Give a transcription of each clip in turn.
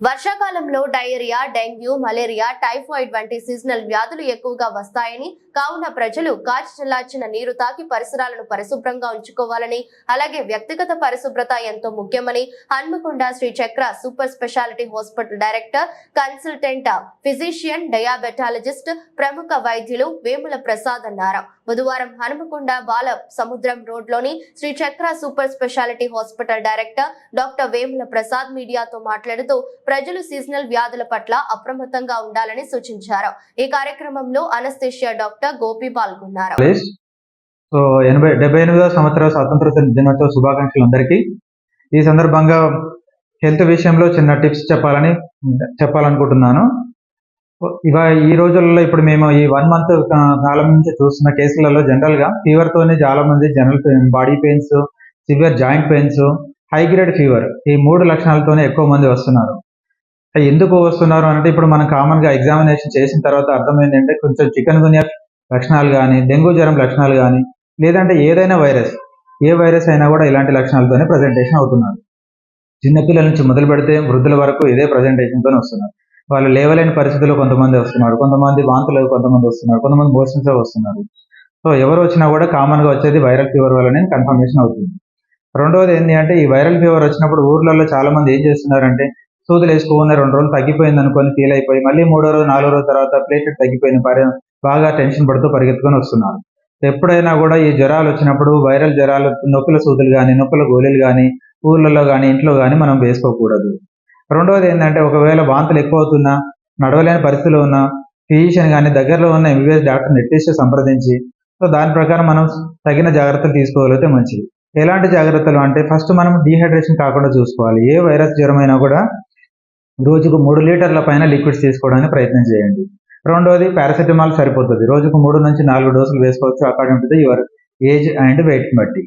వర్షాకాలంలో diarrhoea dengue malaria typhoid వంటి seasonal వ్యాధులు ఎక్కువగా వస్తాయని కావున ప్రజలు కాచి చల్లార్చిన నీరు తాకి పరిసరాలను పరిశుభ్రంగా ఉంచుకోవాలని అలాగే వ్యక్తిగత పరిశుభ్రత ఎంతో ముఖ్యమని Hanmakonda Shri Chakra super speciality hospital director consultant physician diabetologist ప్రముఖ వైద్యులు వేముల ప్రసాద్ అన్నారు. బుధవారం హనుమకొండ బాల సముద్రం రోడ్లోని Shri Chakra super speciality hospital director doctor Vemula Prasad మీడియాతో మాట్లాడుతూ ప్రజలు సీజనల్ వ్యాధుల పట్ల అప్రమత్తంగా ఉండాలని సూచించారు. ఈ కార్యక్రమంలో అనస్థేషియా డాక్టర్ గోపి పాల్గొన్నారు. సో ఎనభై డెబ్బై ఎనిమిదవ సంవత్సర స్వాతంత్ర దినోత్సవ శుభాకాంక్షలు అందరికీ. ఈ సందర్భంగా హెల్త్ విషయంలో చిన్న టిప్స్ చెప్పాలని చెప్పాలనుకుంటున్నాను. ఇవ ఈ రోజుల్లో ఇప్పుడు మేము ఈ వన్ మంత్ కాలం నుంచి చూస్తున్న కేసులలో జనరల్గా ఫీవర్తోనే ఫీవర్ చాలా మంది general body pains severe joint pains high grade fever ఈ మూడు లక్షణాలతోనే ఎక్కువ మంది వస్తున్నారు. ఎందుకు వస్తున్నారు అంటే ఇప్పుడు మనం కామన్గా ఎగ్జామినేషన్ చేసిన తర్వాత అర్థమైంది అంటే కొంచెం చికెన్ గునియా లక్షణాలు కానీ డెంగ్యూ జ్వరం లక్షణాలు కానీ లేదంటే ఏదైనా వైరస్ ఏ వైరస్ అయినా కూడా ఇలాంటి లక్షణాలతోనే ప్రజెంటేషన్ అవుతున్నారు. చిన్నపిల్లల నుంచి మొదలు పెడితే వృద్ధుల వరకు ఇదే ప్రజెంటేషన్తోనే వస్తున్నారు. వాళ్ళు లేవలేని పరిస్థితుల్లో కొంతమంది వస్తున్నారు కొంతమంది వాంతులు కొంతమంది వస్తున్నారు కొంతమంది మోషన్స్ వస్తున్నారు. సో ఎవరు వచ్చినా కూడా కామన్గా వచ్చేది వైరల్ ఫీవర్ వల్లనే కన్ఫర్మేషన్ అవుతుంది. రెండవది ఏంటి అంటే ఈ వైరల్ ఫీవర్ వచ్చినప్పుడు ఊర్లలో చాలా మంది ఏం చేస్తున్నారంటే సూదులు వేసుకోకుండా రెండు రోజులు తగ్గిపోయింది అనుకొని ఫీల్ అయిపోయి మళ్ళీ మూడో రోజు నాలుగో రోజు తర్వాత ప్లేటెట్ తగ్గిపోయిన పరి బాగా టెన్షన్ పడుతూ పరిగెత్తుకొని వస్తున్నారు. ఎప్పుడైనా కూడా ఈ జ్వరాలు వచ్చినప్పుడు వైరల్ జ్వరాలు నొప్పుల సూదులు కానీ నొప్పుల గోళీలు కానీ ఊళ్ళలో కానీ ఇంట్లో కానీ మనం వేసుకోకూడదు. రెండవది ఏంటంటే ఒకవేళ వాంతులు ఎక్కువ అవుతున్నా నడవలేని పరిస్థితిలో ఉన్న ఫిజిషియన్ కానీ దగ్గరలో ఉన్న ఎంబీబీఎస్ డాక్టర్ ఎట్లీస్ట్ సంప్రదించి సో దాని ప్రకారం మనం తగిన జాగ్రత్తలు తీసుకోగలిగితే మంచిది. ఎలాంటి జాగ్రత్తలు అంటే ఫస్ట్ మనం డీహైడ్రేషన్ కాకుండా చూసుకోవాలి. ఏ వైరస్ జ్వరమైనా కూడా రోజుకు మూడు లీటర్ల పైన లిక్విడ్స్ తీసుకోవడానికి ప్రయత్నం చేయండి. రెండవది పారాసెటమాల్ సరిపోతుంది. రోజుకు మూడు నుంచి నాలుగు డోసులు వేసుకోవచ్చు. According to your age and weight బట్టి.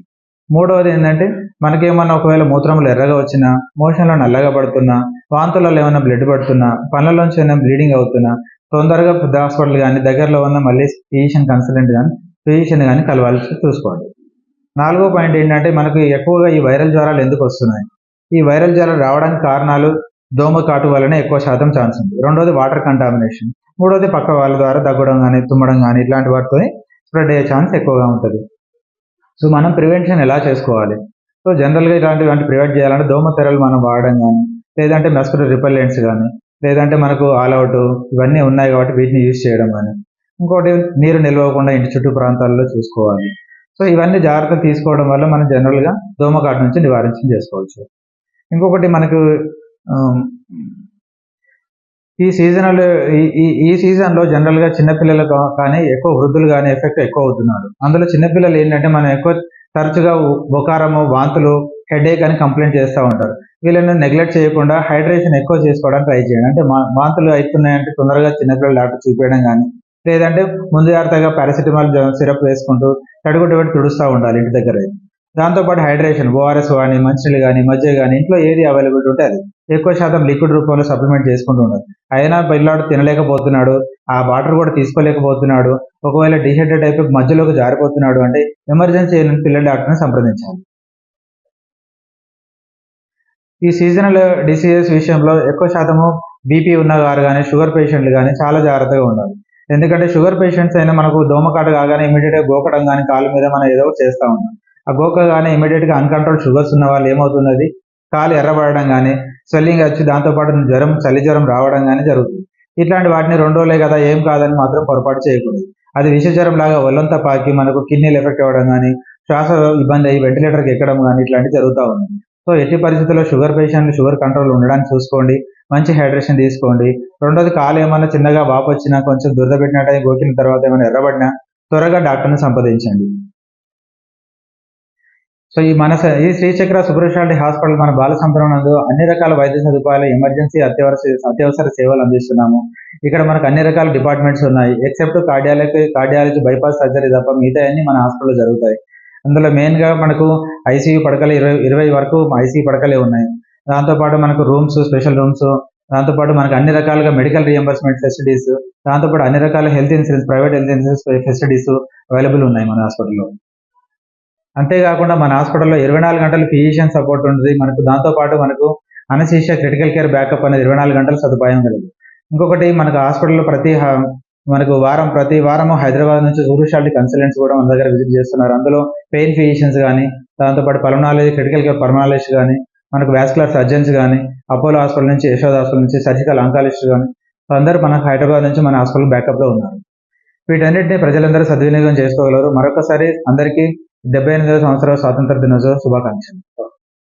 మూడవది ఏంటంటే మనకేమన్నా ఒకవేళ మూత్రంలో ఎర్రగా వచ్చినా మోషన్లో నల్లగా పడుతున్నా వాంతులలో ఏమైనా బ్లడ్ పడుతున్నా పనులలోంచి ఏమైనా బ్లీడింగ్ అవుతున్నా తొందరగా పెద్ద హాస్పిటల్ కానీ దగ్గరలో ఉన్న మళ్ళీ ఫిజిషియన్ కన్సల్టెంట్ కానీ ఫిజిషియన్ కానీ కలవాల్సి చూసుకోండి. నాలుగో పాయింట్ ఏంటంటే మనకు ఎక్కువగా ఈ వైరల్ జ్వరాలు ఎందుకు వస్తున్నాయి? ఈ వైరల్ జ్వరాలు రావడానికి కారణాలు దోమ కాటు వలన ఎక్కువ శాతం ఛాన్స్ ఉంది. రెండోది వాటర్ కంటామినేషన్ మూడోది పక్క వాళ్ళ ద్వారా దగ్గడం కానీ తుమ్మడం కానీ ఇట్లాంటి వాటితో స్ప్రెడ్ అయ్యే ఛాన్స్ ఎక్కువగా ఉంటుంది. సో మనం ప్రివెన్షన్ ఎలా చేసుకోవాలి? సో జనరల్గా ఇలాంటివి ప్రివెంట్ చేయాలంటే దోమ తెరలు మనం వాడడం కానీ లేదంటే మస్కిటో రిపెల్లెంట్స్ కానీ లేదంటే మనకు ఆల్ అవుట్ ఇవన్నీ ఉన్నాయి కాబట్టి వీటిని యూజ్ చేయడం కానీ ఇంకోటి నీరు నిల్వకుండా ఇంటి చుట్టూ ప్రాంతాల్లో చూసుకోవాలి. సో ఇవన్నీ జాగ్రత్తలు తీసుకోవడం వల్ల మనం జనరల్గా దోమకాటు నుంచి నివారించడం చేసుకోవచ్చు. ఇంకొకటి మనకు Um, ఈ సీజనల్ ఈ ఈ సీజన్లో జనరల్గా చిన్నపిల్లలు కానీ ఎక్కువ వృద్ధులు కానీ ఎఫెక్ట్ ఎక్కువ అవుతున్నారు. అందులో చిన్నపిల్లలు ఏంటంటే మనం ఎక్కువ తరచుగా బొకారము వాంతులు హెడేక్ అని కంప్లైంట్ చేస్తూ ఉంటారు. వీళ్ళని నెగ్లెక్ట్ చేయకుండా హైడ్రేషన్ ఎక్కువ చేసుకోవడానికి ట్రై చేయండి. అంటే వాంతులు అవుతున్నాయంటే తొందరగా చిన్నపిల్లలు డాక్టర్ చూపించడం కానీ లేదంటే ముందు జాగ్రత్తగా పారాసిటమాల్ సిరప్ వేసుకుంటూ తడుగుడ్డు పెట్టి తుడుస్తూ ఉండాలి ఇంటి దగ్గర. దాంతోపాటు హైడ్రేషన్ ఓఆర్ఎస్ కానీ మంచినీళ్ళు కానీ మధ్య కానీ ఇంట్లో ఏది అవైలబిలిటీ ఉంటే అది. ఎక్కువ శాతం లిక్విడ్ రూపంలో సప్లిమెంట్ చేసుకుంటూ ఉండదు అయినా పిల్లాడు తినలేకపోతున్నాడు ఆ వాటర్ కూడా తీసుకోలేకపోతున్నాడు ఒకవేళ డిహైడ్రేట్ అయిపోయి మధ్యలోకి జారిపోతున్నాడు అంటే ఎమర్జెన్సీ అయిన పిల్లల డాక్టర్ని సంప్రదించాలి. ఈ సీజనల్ డిసీజెస్ విషయంలో ఎక్కువ శాతము బీపీ ఉన్నవారు కానీ షుగర్ పేషెంట్లు కానీ చాలా జాగ్రత్తగా ఉండాలి. ఎందుకంటే షుగర్ పేషెంట్స్ అయినా మనకు దోమకాట కాగానే ఇమీడియట్గా గోకడం కానీ కాళ్ళ మీద మనం ఏదో చేస్తూ ఉంటాం ఆ గోకగానే ఇమీడియట్గా అన్కంట్రోల్ షుగర్స్ ఉన్న వాళ్ళు ఏమవుతున్నది? కాలు ఎర్రబడడం కానీ స్వెల్లింగ్ వచ్చి దాంతోపాటు జ్వరం చలి జ్వరం రావడం కానీ జరుగుతుంది. ఇట్లాంటి వాటిని రెండు రోజులే కదా ఏం కాదని మాత్రం పొరపాటు చేయకూడదు. అది విష జ్వరం లాగా ఒళ్ళంతా పాకి మనకు కిడ్నీలు ఎఫెక్ట్ అవ్వడం కానీ శ్వాస ఇబ్బంది అయ్యి వెంటిలేటర్కి ఎక్కడం కానీ ఇట్లాంటివి జరుగుతూ ఉంది సో ఎట్టి పరిస్థితుల్లో షుగర్ పేషెంట్లు షుగర్ కంట్రోల్ ఉండడానికి చూసుకోండి మంచి హైడ్రేషన్ తీసుకోండి. రెండోది కాలు ఏమైనా చిన్నగా వాపు వచ్చినా కొంచెం దురద పెట్టినట్టు గోకిన తర్వాత ఏమైనా ఎర్రబడినా త్వరగా డాక్టర్ని సంప్రదించండి. సో ఈ మన ఈ శ్రీచక్ర సూపర్ హాస్పిటల్ మన బాల నందు అన్ని రకాల వైద్య సదుపాయాలు ఎమర్జెన్సీ అత్యవసర అత్యవసర సేవలు అందిస్తున్నాము. ఇక్కడ మనకు అన్ని రకాల డిపార్ట్మెంట్స్ ఉన్నాయి. Except cardiology cardiology bypass surgery తప్ప మిగతా అన్ని మన హాస్పిటల్లో జరుగుతాయి. అందులో మెయిన్గా మనకు ఐసీయూ పడకలు ఇరవై ఇరవై వరకు ఐసీయూ పడకలే ఉన్నాయి. దాంతోపాటు మనకు రూమ్స్ స్పెషల్ రూమ్స్ దాంతోపాటు మనకు అన్ని రకాలుగా మెడికల్ రియంబర్స్మెంట్ ఫెసిలిటీస్ దాంతోపాటు అన్ని రకాల health insurance private health insurance facilities available ఉన్నాయి మన హాస్పిటల్లో. అంతేకాకుండా మన హాస్పిటల్లో ఇరవై నాలుగు గంటలు ఫిజిషియన్ సపోర్ట్ ఉంటుంది. మనకు దాంతోపాటు మనకు అనసీషియా క్రిటికల్ కేర్ బ్యాకప్ అనేది ఇరవై నాలుగు గంటల సదుపాయం కలదు ఇంకొకటి మనకు హాస్పిటల్లో ప్రతి మనకు వారం ప్రతి వారం హైదరాబాద్ నుంచి సూపర్ కన్సల్టెంట్స్ కూడా మన దగ్గర విజిట్ చేస్తున్నారు. అందులో పెయిన్ ఫిజిషియన్స్ కానీ దాంతోపాటు పల్మనాలజీ క్రిటికల్ కేర్ పల్మనాలజిస్ట్ కానీ మనకు వాస్కులర్ సర్జన్స్ కానీ అపోలో హాస్పిటల్ నుంచి యశోద హాస్పిటల్ నుంచి సర్జికల్ ఆంకాలజిస్ట్ కానీ అందరూ మనకు హైదరాబాద్ నుంచి మన హాస్పిటల్ బ్యాకప్లో ఉన్నారు. వీటన్నిటిని ప్రజలందరూ సద్వినియోగం చేసుకోగలరు. మరొకసారి అందరికీ డెబ్బై ఎనిమిదవ సంవత్సరాల స్వాతంత్ర దినోత్సవ శుభాకాంక్షలు.